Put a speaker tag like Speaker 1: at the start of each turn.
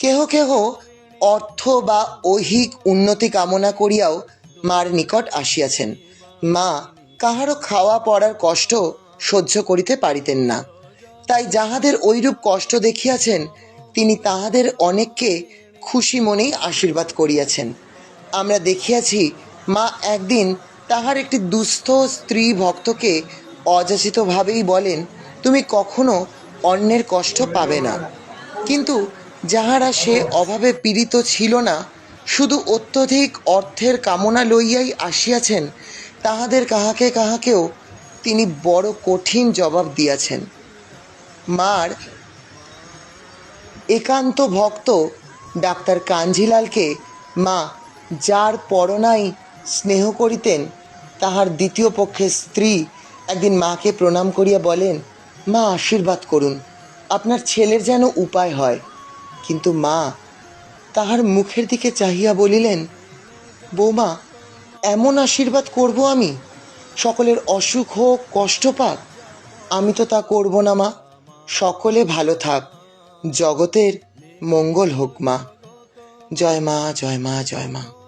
Speaker 1: কেহ কেহ অর্থ বা ঐহিক উন্নতি কামনা করিয়াও মার নিকট আসিয়াছেন। মা, কাহারও খাওয়া পড়ার কষ্ট সহ্য করিতে পারিতেন না। তাই যাহাদের ঐরূপ কষ্ট দেখিয়াছেন, তিনি তাহাদের অনেককে খুশি মনেই আশীর্বাদ করিয়াছেন। আমরা দেখিয়াছি, মা একদিন তাহার একটি দুস্থ স্ত্রী ভক্তকে অযাচিতভাবেই বলেন, তুমি কখনো অন্যের কষ্ট পাবে না। কিন্তু যাহারা সে অভাবে পীড়িত ছিল না, শুধু অত্যধিক অর্থের কামনা লইয়াই আসিয়াছেন, তাহাদের কাহাকে কাহাকেও তিনি বড় কঠিন জবাব দিয়াছেন। মার একান্ত ভক্ত ডাক্তার কাঞ্জিলালকে, মা, যার পরনাই স্নেহ করিতেন, তাহার দ্বিতীয় পক্ষের স্ত্রী একদিন মাকে প্রণাম করিয়া বলেন, মা, আশীর্বাদ করুন। আপনার ছেলের যেন উপায় হয়। কিন্তু মা তাহার মুখের দিকে চাহিয়া বলিলেন, বৌমা, এমন আশীর্বাদ করব আমি? সকলের অসুখ হোক, কষ্ট পাক, আমি তো তা করব না মা। সকলে ভালো থাক, জগতের মঙ্গল হোক মা। জয় মা জয় মা জয় মা।